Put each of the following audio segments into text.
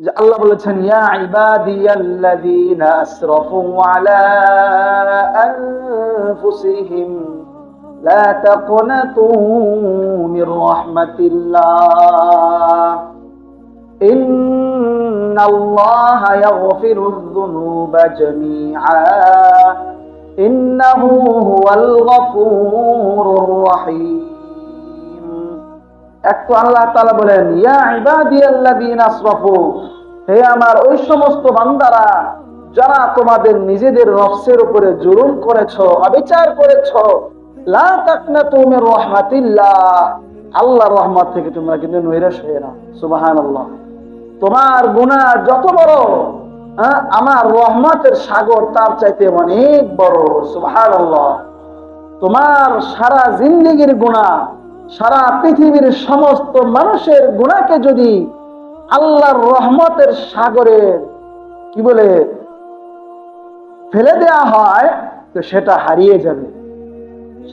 الله بلا يا عبادي الذين اسرفوا على انفسهم لا تقنطوا من رحمة الله إن الله يغفر الذنوب جميعا إنه هو الغفور الرحيم একটু আল্লাহ তাআলা বলেন ইয়া ইবাদিয়াল্লাযীনা আসরাফু হে আমার ওই সমস্ত বান্দারা যারা তোমাদের নিজেদের নফসের উপরে জুলুম করেছ অবিচার করেছ লা তাকনাতু মির রাহমাতিল্লাহ। আল্লাহর রহমত থেকে তোমরা কিন্তু নৈরাশ হয়ে না সুবহানাল্লাহ। তোমার গুনাহ যত বড় হ্যাঁ, আমার রহমতের সাগর তার চাইতে অনেক বড় সুবহানাল্লাহ। তোমার সারা জিন্দিগির গুণা সারা পৃথিবীর সমস্ত মানুষের গুণাকে যদি আল্লাহর রহমতের সাগরের কি বলে, ফেলে দেয়া হয়, তো সেটা হারিয়ে যাবে।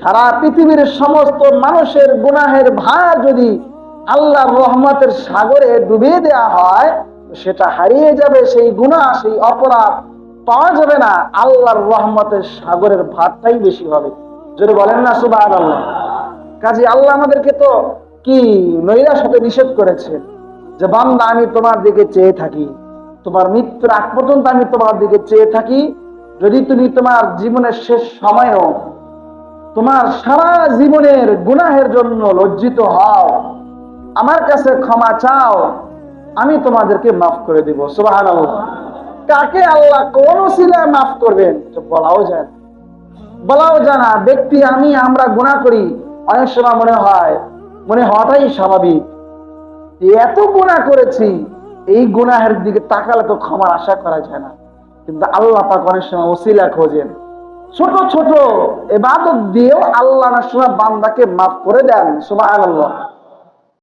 সারা পৃথিবীর সমস্ত মানুষের গুনাহের ভার যদি আল্লাহর রহমতের সাগরে ডুবিয়ে দেয়া হয় সেটা হারিয়ে যাবে, সেই গুনাহ, সেই অপরাধ পাওয়া যাবে না। আল্লাহর রহমতের সাগরের ভারটাই বেশি হবে। যদি বলেন না সুবাহ আল্লাহ কাজে আল্লাহ আমাদেরকে তো কি নৈরাশ হতে নিষেধ করেছেন যে বান্দা, আমি তোমার দিকে চেয়ে থাকি, তোমার মৃত্যুর আগ পর্যন্ত আমি তোমার দিকে চেয়ে থাকি, যদি তুমি তোমার জীবনের শেষ সময়েও তোমার সারা জীবনের গুনাহের জন্য লজ্জিত হও, আমার কাছে ক্ষমা চাও, আমি তোমাদেরকে মাফ করে দিব সুবাহান কাকে আল্লাহ কোন সিলায় মাফ করবেন? বলাও যায় বলাও জানা ব্যক্তি, আমি, আমরা গুণা করি অনেক সময় মনে হয়, মনে হওয়াটাই স্বাভাবিক এত গুণা করেছি, এই গুনাহের দিকে তাকালে তো ক্ষমার আশা করা যায় না। কিন্তু আল্লাহ পাক অনেক সময় ওসিলা খোঁজেন। ছোট ছোট এবাদত দিয়েও আল্লাহ না বান্দাকে মাফ করে দেন, সুবহানাল্লাহ।